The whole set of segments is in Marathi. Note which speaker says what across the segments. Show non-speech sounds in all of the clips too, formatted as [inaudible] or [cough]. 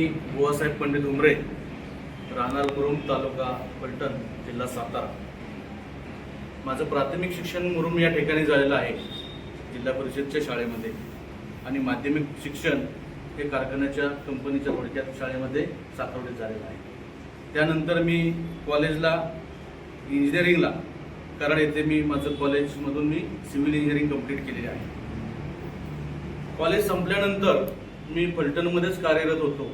Speaker 1: मी बुवासाहेब पंडित उमरे राहणार मुरुम तालुका पलटण जिल्हा सातारा. माझं प्राथमिक शिक्षण मुरुम या ठिकाणी झालेलं आहे जिल्हा परिषदच्या शाळेमध्ये. आणि माध्यमिक शिक्षण हे कारखान्याच्या कंपनीच्या थोडक्यात शाळेमध्ये सातवडीत झालेलं आहे. त्यानंतर मी कॉलेजला इंजिनिअरिंगला कराड येथे मी माझं कॉलेजमधून मी सिव्हिल इंजिनिअरिंग कंप्लीट केलेली आहे. कॉलेज संपल्यानंतर मी फलटणमध्येच कार्यरत होतो.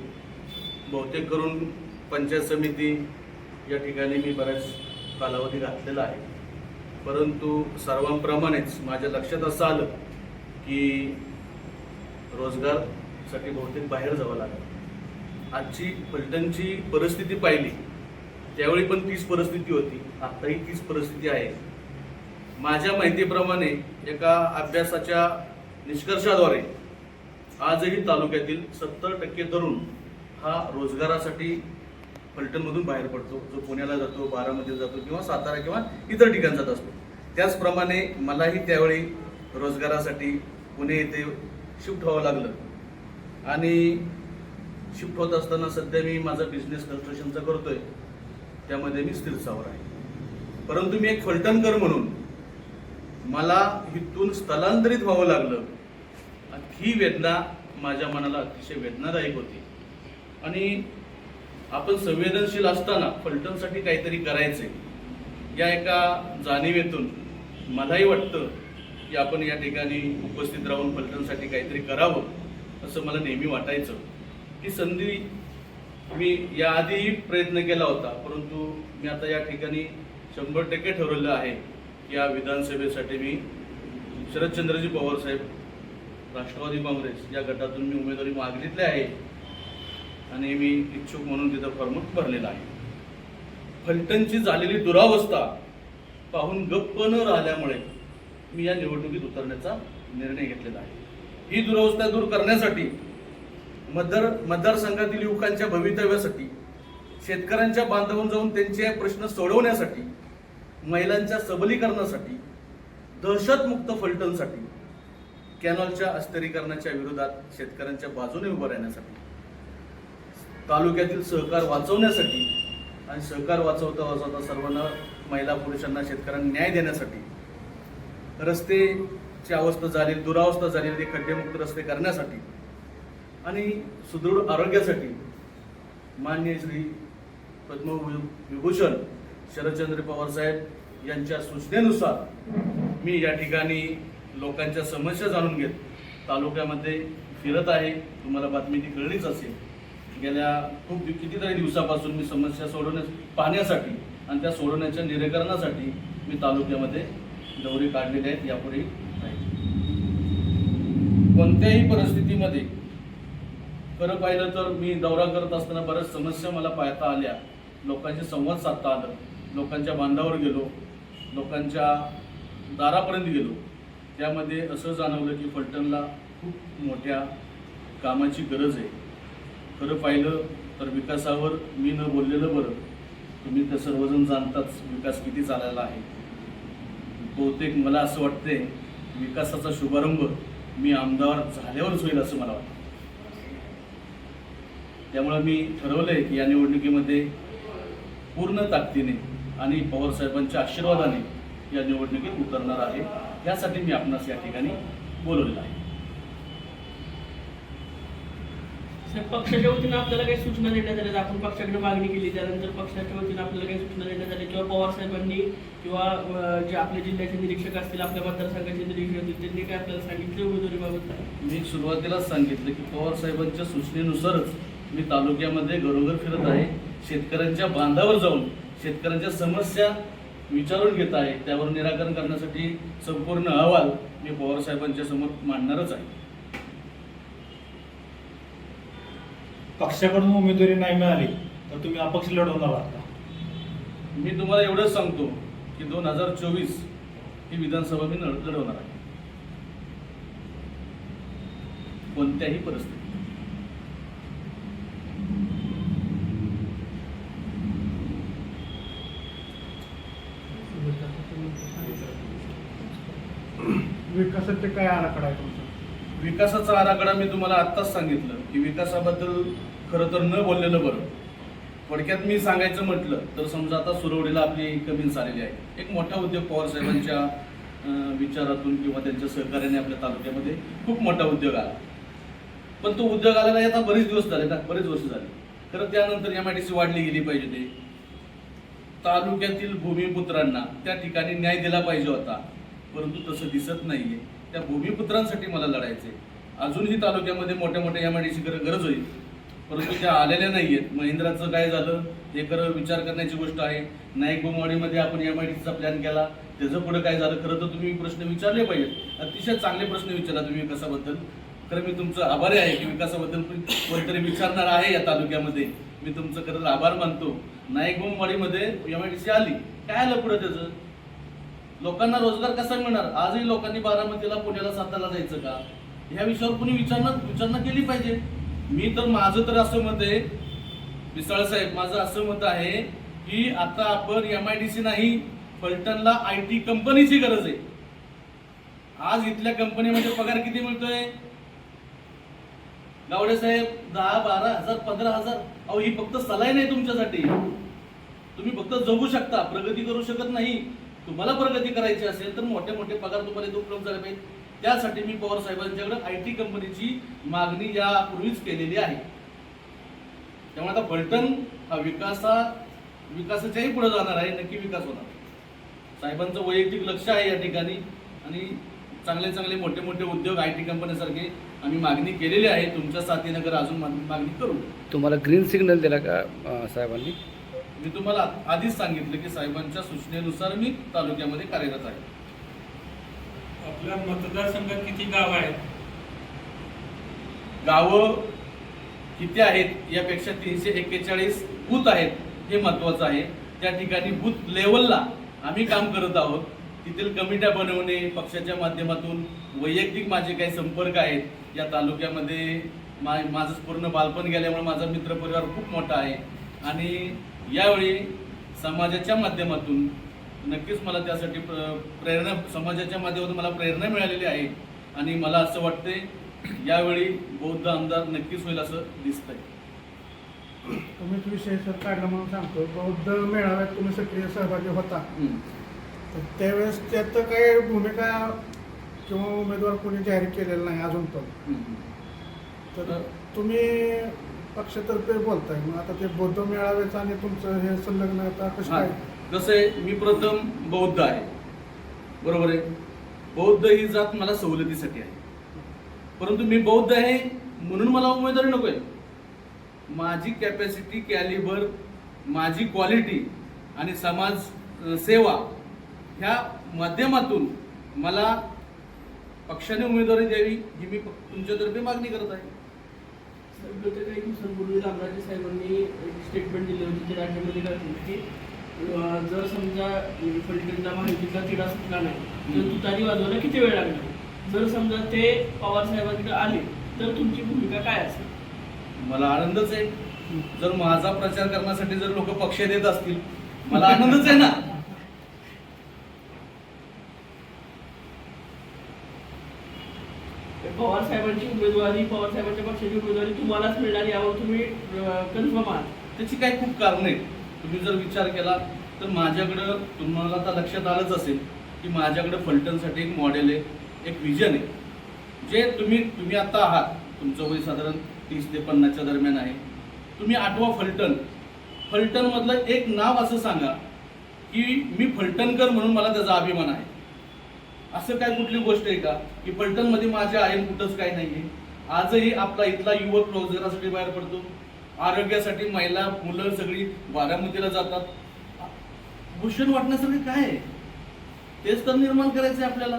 Speaker 1: बहुतेक करून पंचायत समिती या ठिकाणी मी बऱ्याच कालावधी घातलेला आहे. परंतु सर्वांप्रमाणेच माझ्या लक्षात असं आलं की रोजगारसाठी बहुतेक बाहेर जावं लागलं. आजची फलटणची परिस्थिती पाहिली त्यावेळी पण तीच परिस्थिती होती आत्ताही तीच परिस्थिती आहे. माझ्या माहितीप्रमाणे एका अभ्यासाच्या निष्कर्षाद्वारे आजही तालुक्यातील सत्तर टक्के तरुण हा रोजगारासाठी फलटणमधून बाहेर पडतो जो पुण्याला जातो बारामतीला जातो किंवा सातारा किंवा इतर ठिकाणी जात असतो. त्याचप्रमाणे मलाही त्यावेळी रोजगारासाठी पुणे येथे शिफ्ट व्हावं लागलं. आणि शिफ्ट होत असताना सध्या मी माझा बिझनेस कन्स्ट्रक्शनचा करतोय. त्यामध्ये मी स्थिरसावर आहे. परंतु मी एक फलटणकर म्हणून मला इथून स्थलांतरित व्हावं लागलं. ही वेदना माझ्या मनाला अतिशय वेदनादायक होती. आणि आपण संवेदनशील असताना फलटणसाठी काहीतरी करायचंय. या एका जाणीवेतून मलाही वाटतं की आपण या ठिकाणी उपस्थित राहून फलटणसाठी काहीतरी करावं असं मला नेहमी वाटायचं. ही संधी मी याआधीही प्रयत्न केला होता परंतु मी आता या ठिकाणी शंभर टक्के ठरवलं आहे की या विधानसभेसाठी मी शरदचंद्रजी पवार साहेब राष्ट्रवादी काँग्रेस या गटातून मी उमेदवारी मागितली आहे. आणि मी इच्छुक म्हणून तिथं फॉर्म भरलेला आहे. फलटणची झालेली दुरावस्था पाहून गप्प न राहिल्यामुळे मी या निवडणुकीत उतरण्याचा निर्णय घेतलेला आहे. ही दुरावस्था दूर करण्यासाठी मतदार मतदारसंघातील युवकांच्या भवितव्यासाठी शेतकऱ्यांच्या बांधवून जाऊन त्यांचे प्रश्न सोडवण्यासाठी महिलांच्या सबलीकरणासाठी दहशतमुक्त फलटणसाठी कॅनॉलच्या अस्तरीकरणाच्या विरोधात शेतकऱ्यांच्या बाजूने उभं राहण्यासाठी. तालुक्यातील सहकार वाचवण्यासाठी आणि सहकार वाचवता वाचवता सर्वांना महिला पुरुषांना शेतकऱ्यांना न्याय देण्यासाठी रस्तेची अवस्था झाली दुरावस्था झालेली ते खड्डेमुक्त रस्ते करण्यासाठी आणि सुदृढ आरोग्यासाठी मान्य श्री पद्मविभूषण शरदचंद्र पवार साहेब यांच्या सूचनेनुसार मी या ठिकाणी लोकांच्या समस्या जाणून घेत तालुक्यामध्ये फिरत आहे. तुम्हाला बातमी ती कळलीच असेल. गेल्या खूप कितीतरी दिवसापासून मी समस्या सोडवण्या पाहण्यासाठी आणि त्या सोडवण्याच्या निराकरणासाठी मी तालुक्यामध्ये दौरे काढलेले आहेत यापुढे कोणत्याही परिस्थितीमध्ये खरं पाहिलं तर मी दौरा करत असताना बऱ्याच समस्या मला पाहता आल्या. लोकांशी संवाद साधता आलं. लोकांच्या बांधावर गेलो. लोकांच्या दारापर्यंत गेलो. त्यामध्ये असं जाणवलं की फलटणला खूप मोठ्या कामाची गरज आहे. खरं पाहिलं तर विकासावर मी न बोललेलं बरं. तुम्ही तर सर्वजण जाणताच विकास किती चालायला आहे. बहुतेक मला असं वाटते विकासाचा शुभारंभ मी आमदार झाल्यावरच होईल असं मला वाटतं. त्यामुळं मी ठरवलंय की या निवडणुकीमध्ये पूर्ण ताकदीने आणि पवारसाहेबांच्या आशीर्वादाने या निवडणुकीत उतरणार आहे. यासाठी मी आपणास या ठिकाणी बोलवलेलं आहे
Speaker 2: साहेब, पक्षाच्या वतीनं आपल्याला काही सूचना देण्यात आल्या आपण पक्षाकडे मागणी केली. त्यानंतर पक्षाच्या वतीनं आपल्याला काही सूचना देण्यात आल्या. किंवा पवार साहेबांनी किंवा जे आपले जिल्ह्याचे निरीक्षक असतील आपल्या मतदारसंघाचे निरीक्षक असतील त्यांनी काय आपल्याला सांगितले उमेदवारीबाबत?
Speaker 1: मी सुरुवातीलाच सांगितलं की पवार साहेबांच्या सूचनेनुसारच मी तालुक्यामध्ये घरोघर फिरत आहे. शेतकऱ्यांच्या बांधावर जाऊन शेतकऱ्यांच्या समस्या विचारून घेत आहे. त्यावर निराकरण करण्यासाठी संपूर्ण अहवाल मी पवार साहेबांच्या समोर मांडणारच आहे.
Speaker 3: पक्षाकडून उमेदवारी नाही मिळाली तर तुम्ही अपक्ष लढवणार आहात का?
Speaker 1: मी तुम्हाला एवढंच सांगतो की दोन हजार चोवीस ही विधानसभा मी लढ- लढवणार आहे. कोणत्याही परिस्थितीत.
Speaker 4: विकासाचे काय आराखडा आहे तुमचा?
Speaker 1: विकासाचा आराखडा मी तुम्हाला आत्ताच सांगितलं की विकासाबद्दल खरं तर न बोललेलं बरं. थोडक्यात मी सांगायचं म्हटलं तर समजा आता सुरवडीला आपली कमीन्स आलेली आहे. एक मोठा उद्योग पवार साहेबांच्या विचारातून किंवा त्यांच्या सहकार्याने आपल्या तालुक्यामध्ये खूप मोठा उद्योग आला. पण तो उद्योग आलेला आता बरेच दिवस झाले ना बरेच वर्ष झाले. खरं त्यानंतर एम आय डी सी वाढली गेली पाहिजे. ते तालुक्यातील भूमिपुत्रांना त्या ठिकाणी न्याय दिला पाहिजे होता. परंतु तसं दिसत नाहीये. त्या भूमिपुत्रांसाठी मला लढायचे अजूनही तालुक्यामध्ये मोठ्या मोठ्या एम आय डी गरज होईल परंतु त्या आलेल्या नाहीयेत. महिंद्राचं काय झालं हे खरं विचार करण्याची गोष्ट आहे. नाईक बोमवाडीमध्ये आपण एम आय डीचा प्लॅन केला. त्याचं पुढं काय झालं खरं तर तुम्ही प्रश्न विचारले पाहिजेत. अतिशय चांगले प्रश्न विचारला तुम्ही विकासाबद्दल. खरं मी तुमचं आभारी आहे की विकासाबद्दल कोणतरी विचारणार आहे या तालुक्यामध्ये. मी तुमचं खरं आभार मानतो. नाईक बोमवाडीमध्ये एम आय डी सी आली. काय आलं पुढं त्याचं? लोकांना रोजगार कसा मिळणार? आजही लोकांनी बारामतीला पुण्याला साताला जायचं का? ह्या विषयावर कुणी विचारणा विचारणा केली पाहिजे? मी तर माझं तर असं मत आहे मिसाळ साहेब माझं असं मत आहे की आता आपण एम आय डी सी नाही फलटणला आय टी कंपनीची गरज आहे. आज इथल्या कंपनीमध्ये पगार किती मिळतोय? गावडे साहेब दहा बारा हजार पंधरा हजार. अहो ही फक्त सलाय नाही तुमच्यासाठी. तुम्ही फक्त जगू शकता प्रगती करू शकत नाही. तुम्हाला प्रगती करायची असेल तर मोठे मोठे पगार तुम्हाला इथे उपलब्ध झाले पाहिजे. त्यासाठी मी पवार साहेबांच्याकडे आय टी कंपनीची मागणी यापूर्वीच केलेली आहे. त्यामुळे आता फलटण हा विकासा विकासाच्याही पुढे जाणार आहे नक्की विकास होणार. साहेबांचं वैयक्तिक लक्ष आहे या ठिकाणी आणि चांगले चांगले मोठे मोठे उद्योग आय टी कंपनीसारखे आम्ही मागणी केलेली आहे. तुमच्या साथीनगर अजून मागणी मागणी करू.
Speaker 4: तुम्हाला ग्रीन सिग्नल दिला का साहेबांनी?
Speaker 1: मी तुम्हाला आधीच सांगितलं की साहेबांच्या सूचनेनुसार मी तालुक्यामध्ये कार्यरत आहे.
Speaker 5: आपल्या मतदारसंघात किती गाव आहेत?
Speaker 1: गावं किती आहेत यापेक्षा तीनशे एक्केचाळीस बूथ आहेत हे महत्वाचं आहे. त्या ठिकाणी बूथ लेवलला आम्ही काम करत आहोत. तिथील कमिट्या बनवणे पक्षाच्या माध्यमातून वैयक्तिक माझे काही संपर्क आहेत. या तालुक्यामध्ये मा माझं पूर्ण बालपण गेल्यामुळे माझा मित्रपरिवार खूप मोठा आहे. आणि यावेळी समाजाच्या माध्यमातून नक्कीच मला त्यासाठी प्र- प्रेरणा समाजाच्या माध्यमातून मला प्रेरणा मिळालेली आहे आणि मला असं वाटतंय यावेळी बौद्ध आमदार नक्कीच होईल असं दिसतंय.
Speaker 6: तुम्हीच विषय सर काढला म्हणून सांगतो. बौद्ध मेळाव्यात तुम्ही सक्रिय सहभागी होता. तर त्यावेळेस त्यात काही भूमिका किंवा उमेदवार कोणी जाहीर केलेला नाही अजून पण. तर तुम्ही पक्षातर्फे बोलताय. मग आता ते बौद्ध मेळाव्याचं आणि तुमचं हे संलग्न आता कसं
Speaker 1: हा,
Speaker 6: काय?
Speaker 1: कसं आहे मी प्रथम बौद्ध आहे. बरोबर आहे? बौद्ध ही जात मला सवलतीसाठी आहे. परंतु मी बौद्ध आहे म्हणून मला उमेदवारी नकोय माझी कॅपॅसिटी कॅलिबर माझी क्वालिटी आणि समाज सेवा ह्या माध्यमातून मला पक्षाने उमेदवारी द्यावी ही मी तुमच्यातर्फे मागणी करत आहे.
Speaker 2: गत काही दिवसांपूर्वी रामराजे साहेबांनी एक स्टेटमेंट दिली होती ते राज्यामध्ये घातली की जर समजा फलटणला माहितीचा तिढा सुटला नाही तर तुतारी वाजवायला किती वेळ लागणार जर समजा ते पवार साहेबांकडे आले तर तुमची भूमिका काय असेल?
Speaker 1: मला आनंदच आहे. जर माझा प्रचार करण्यासाठी जर लोक पक्ष देत असतील मला [laughs] आनंदच आहे ना.
Speaker 2: उमेदवारी पवारसाहेबांच्या पक्षाची उमेदवारी तुम्हालाच मिळणार यावर तुम्ही कन्फर्म आहात.
Speaker 1: त्याची काही खूप कारणं आहेत. तुम्ही जर विचार केला तर माझ्याकडं तुम्हाला आता लक्षात आलंच असेल की माझ्याकडं फलटणसाठी एक मॉडेल आहे एक विजन आहे. जे तुम्ही तुम्ही आता आहात तुमचं वय साधारण तीस ते पन्नासच्या दरम्यान आहे. तुम्ही आठवा फलटण. फलटणमधलं एक नाव असं सांगा की मी फलटणकर म्हणून मला त्याचा अभिमान आहे. असं काय कुठली गोष्ट आहे का? की फलटणमध्ये माझ्या आयन कुठंच काय नाहीये. आजही आपला इथला युवक रोजगारासाठी बाहेर पडतो. आरोग्यासाठी महिला मुलं सगळी बारामतीला जातात. भूषण वाटण्यासाठी काय आहे? तेच तर निर्माण करायचं आहे आपल्याला.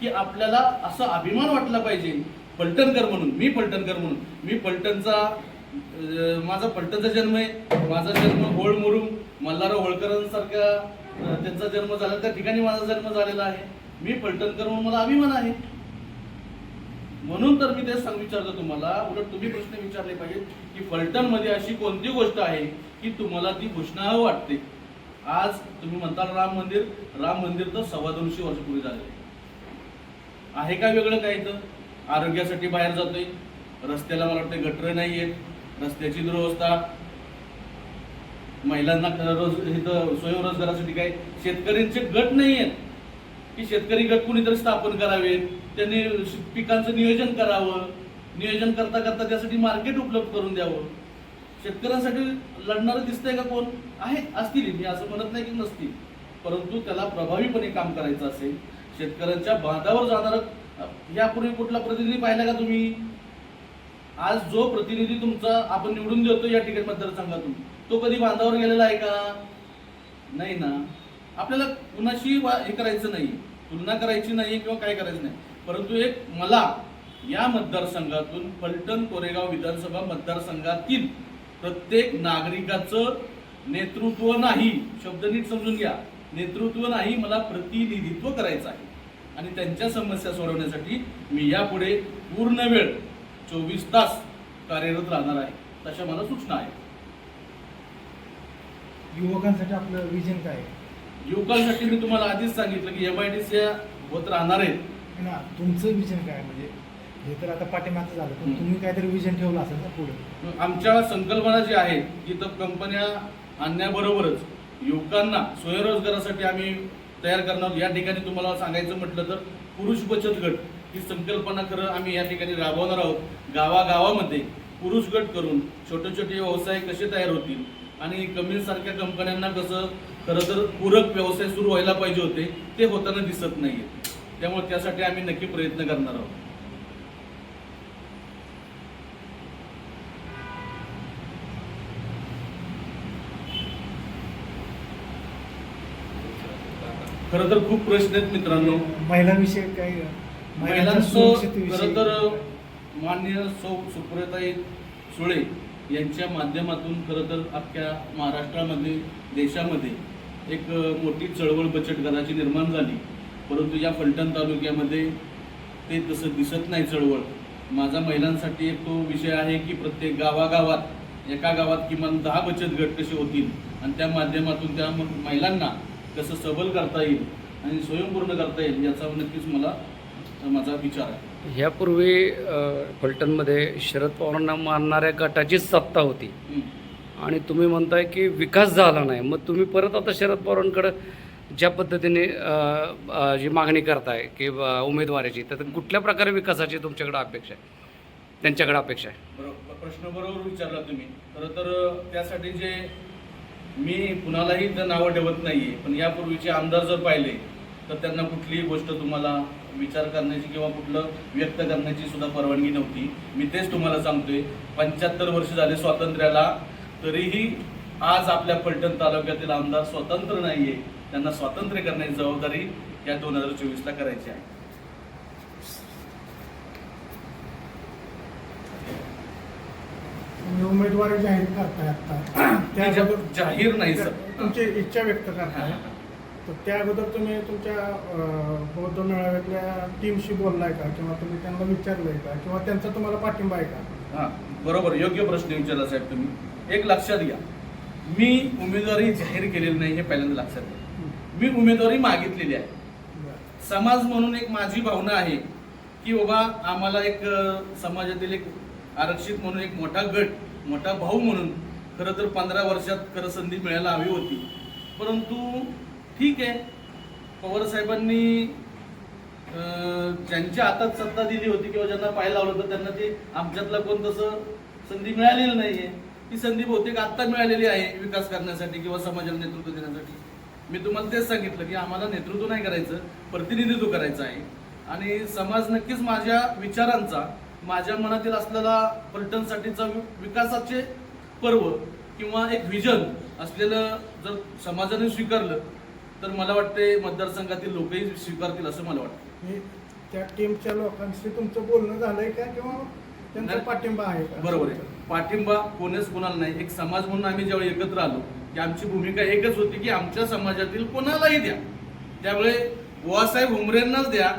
Speaker 1: की आपल्याला असा अभिमान वाटला पाहिजे पलटणकर म्हणून मी पलटणकर म्हणून. मी पलटणचा माझा पलटणचा जन्म आहे. माझा जन्म होळ मुरुम मल्हारराव होळकरांसारख्या त्यांचा जन्म झाला त्या ठिकाणी माझा जन्म झालेला आहे. मी फलटणकर म्हणून मला अभिमान आहे. म्हणून तर मी तेच सांग विचारतो तुम्हाला उलट तुम्ही प्रश्न विचारले पाहिजे की फलटणमध्ये अशी कोणती गोष्ट आहे की तुम्हाला ती घोषणावं वाटते? आज तुम्ही म्हणता राम मंदिर राम मंदिर तर सव्वा दोनशे वर्षपूर्वी झालेलं आहे. आहे का वेगळं काय इथं? आरोग्यासाठी बाहेर जातोय रस्त्याला मला वाटतं गटर नाही आहेत रस्त्याची दुरवस्था महिलांना रोज इथं स्वयंरोजगारासाठी काही शेतकऱ्यांचे गट नाही आहेत की शेतकरी गट कुणीतरी स्थापन करावेत त्यांनी पिकांचं नियोजन करावं नियोजन करता करता त्यासाठी मार्केट उपलब्ध करून द्यावं. शेतकऱ्यांसाठी लढणारं दिसतंय का कोण? आहे असतील. मी असं म्हणत नाही की नसतील. परंतु त्याला प्रभावीपणे काम करायचं असेल शेतकऱ्यांच्या बांधावर जाणारं यापूर्वी कुठला प्रतिनिधी पाहिला का तुम्ही? आज जो प्रतिनिधी तुमचा आपण निवडून देतो या ठिकाणी मतदारसंघातून तो कधी बांधावर गेलेला आहे का? नाही ना. आपल्याला कुणाशी वा- हे करायचं नाही तुलना करायची नाही किंवा काय करायचं नाही. परंतु एक मला या मतदारसंघातून फलटण कोरेगाव विधानसभा मतदारसंघातील प्रत्येक नागरिकाचं नेतृत्व नाही. शब्द नीट समजून घ्या. नेतृत्व नाही मला प्रतिनिधित्व करायचं आहे. आणि त्यांच्या समस्या सोडवण्यासाठी मी यापुढे पूर्ण वेळ चोवीस तास कार्यरत राहणार आहे तशा मला सूचना आहेत
Speaker 7: युवकांसाठी आपलं विजन काय आहे
Speaker 1: युवकांसाठी मी तुम्हाला आधीच सांगितलं की एम आय डी सी होत राहणार आहेत
Speaker 7: ना तुमचं विजन काय आहे? म्हणजे हे तर आता पाठीमागचं झालं पण. तुम्ही काहीतरी विजन ठेवलं असेल ना पुढे
Speaker 1: आमच्या संकल्पना जी आहेत की तर कंपन्या आणण्याबरोबरच युवकांना स्वयंरोजगारासाठी आम्ही तयार करणार आहोत. या ठिकाणी तुम्हाला सांगायचं म्हटलं तर पुरुष बचत गट ही संकल्पना खरं आम्ही या ठिकाणी राबवणार आहोत. गावागावामध्ये पुरुष गट करून छोटे छोटे व्यवसाय कसे तयार होतील? आणि कमी सारख्या कंपन्यांना कसं खरं तर पूरक व्यवसाय सुरू व्हायला पाहिजे होते ते होताना दिसत नाही त्यामुळे त्यासाठी आम्ही नक्की प्रयत्न करणार आहोत. खरं तर खूप प्रश्न आहेत मित्रांनो.
Speaker 7: महिलांविषयी काय
Speaker 1: महिलांचं खरं तर माननीय सौ सुप्रियताई सुळे यांच्या माध्यमातून खरं तर अख्ख्या महाराष्ट्रामध्ये देशामध्ये एक मोठी चळवळ बचत गटाची निर्माण झाली. परंतु या फलटण तालुक्यामध्ये ते तसं दिसत नाही चळवळ. माझा महिलांसाठी एक तो विषय आहे की प्रत्येक गावागावात एका गावात किमान दहा बचत गट कसे होतील? आणि त्या माध्यमातून त्या महिलांना कसं सबल करता येईल आणि स्वयंपूर्ण करता येईल याचा नक्कीच मला माझा विचार आहे.
Speaker 4: यापूर्वी अ, फलटणमध्ये शरद पवारांना मानणाऱ्या गटाचीच सत्ता होती. आणि तुम्ही म्हणताय की विकास झाला नाही. मग तुम्ही परत आता शरद पवारांकडं ज्या पद्धतीने जी मागणी करताय की उमेदवारीची तर कुठल्या प्रकारे विकासाची तुमच्याकडे अपेक्षा आहे? त्यांच्याकडे अपेक्षा आहे.
Speaker 1: बरोबर. प्रश्न बरोबर विचारला तुम्ही. खरं तर त्यासाठी जे मी कुणालाही तर नावं ठेवत नाहीये. पण यापूर्वीचे आमदार जर पाहिले तर त्यांना कुठलीही गोष्ट तुम्हाला विचार करण्याची किंवा कुठलं व्यक्त करण्याची सुद्धा परवानगी नव्हती. मी तेच तुम्हाला सांगतोय पंच्याहत्तर वर्ष झाले स्वातंत्र्याला तरीही आज आपल्या फलटण तालुक्यातील आमदार स्वतंत्र नाहीये. त्यांना स्वातंत्र्य करण्याची जबाबदारी या दोन हजार चोवीसला करायची आहे.
Speaker 6: उमेदवारी जाहीर करताय आता.
Speaker 1: जाहीर नाही सर.
Speaker 6: तुमची इच्छा व्यक्त करताय. तर त्या अगोदर तुम्ही तुमच्या बौद्ध मेळाव्यातल्या टीमशी बोललाय का? किंवा तुम्ही त्यांना विचारलंय का? किंवा त्यांचा तुम्हाला पाठिंबा आहे का?
Speaker 1: हा बरोबर. योग्य प्रश्न विचारला साहेब तुम्ही. एक लक्षात घ्या. मी उमेदवारी जाहीर केलेली नाही हे पहिल्यांदा लक्षात घ्या. मी उमेदवारी मागितलेली आहे. समाज म्हणून एक माझी भावना आहे की बाबा आम्हाला एक समाजातील एक आरक्षित म्हणून एक मोठा गट मोठा भाऊ म्हणून खरं तर पंधरा वर्षात खरं संधी मिळायला हवी होती. परंतु ठीक आहे. पवार साहेबांनी ज्यांच्या हातात सत्ता दिली होती किंवा ज्यांना पाय लावलं होतं त्यांना ते आमच्यातला कोण तसं संधी मिळालेली नाहीये. ती संधी बहुतेक आत्ता मिळालेली आहे विकास करण्यासाठी किंवा समाजाला नेतृत्व देण्यासाठी. मी तुम्हाला तेच सांगितलं की आम्हाला नेतृत्व नाही करायचं प्रतिनिधित्व करायचं आहे. आणि समाज नक्कीच माझ्या विचारांचा माझ्या मनातील असलेला पर्यटनसाठीचा विकासाचे पर्व किंवा एक व्हिजन असलेलं जर समाजाने स्वीकारलं तर मला वाटते मतदारसंघातील लोकही स्वीकारतील असं मला वाटतं
Speaker 6: हे त्या टीमच्या लोकांशी तुमचं बोलणं झालंय का? किंवा त्यांचा
Speaker 1: नाही.
Speaker 6: पाठिंबा आहे का?
Speaker 1: बरोबर आहे. पाठिंबा कोणीच कोणाला नाही. एक समाज म्हणून आम्ही जेव्हा एकत्र आलो की आमची भूमिका एकच होती की आमच्या समाजातील कोणालाही द्या. त्यामुळे बुवासाहेब हुमरेंनाच द्या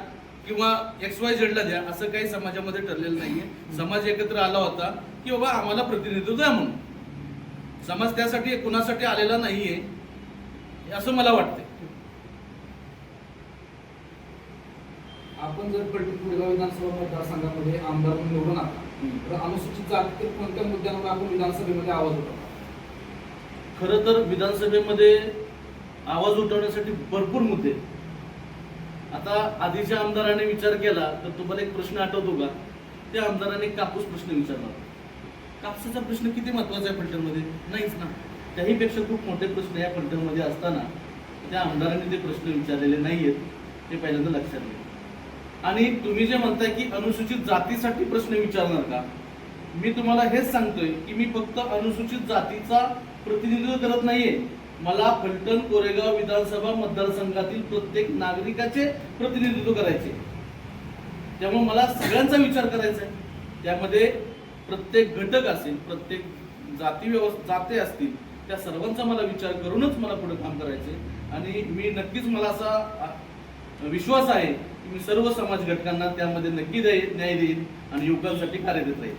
Speaker 1: किंवा एक्स वाय झेडला द्या असं काही समाजामध्ये ठरलेलं नाहीये. समाज एकत्र आला होता की बाबा आम्हाला प्रतिनिधित्व द्या म्हणून. समाज त्यासाठी कुणासाठी आलेला नाहीये असं मला वाटतंय.
Speaker 8: आपण जर कुळगाव विधानसभा मतदारसंघामध्ये आमदार म्हणून निवडून आला तर अनुसूचित जातीतील कोणत्या मुद्द्यांवर आपण विधानसभेमध्ये आवाज उठवतो
Speaker 1: खरं तर विधानसभेमध्ये आवाज उठवण्यासाठी भरपूर मुद्दे. आहेत. आता आधीच्या आमदाराने विचार केला तर तुम्हाला एक प्रश्न आठवतो का? त्या आमदाराने कापूस प्रश्न विचारला. कापसाचा प्रश्न किती महत्त्वाचा आहे फलटणमध्ये? नाहीच ना. त्याहीपेक्षा खूप मोठे प्रश्न या फलटणमध्ये असताना त्या आमदारांनी ते प्रश्न विचारलेले नाहीयेत ते पहिल्यांदा लक्षात घ्या. आणि तुम्ही जे म्हणताय की अनुसूचित जातीसाठी प्रश्न विचारणार का? मी तुम्हाला हेच सांगतोय की मी फक्त अनुसूचित जातीचा प्रतिनिधित्व करत नाहीये. मला फलटण कोरेगाव विधानसभा मतदारसंघातील प्रत्येक नागरिकाचे प्रतिनिधित्व करायचे. त्यामुळे मला सगळ्यांचा विचार करायचा आहे. त्यामध्ये प्रत्येक घटक असेल प्रत्येक जाती व्यवस्था जाते असतील त्या सर्वांचा मला विचार करूनच मला पुढे काम करायचे आणि मी नक्कीच मला असा विश्वास आहे की मी सर्व समाज घटकांना त्यामध्ये नक्की देईन न्याय देईन आणि युवकांसाठी कार्यरत राहील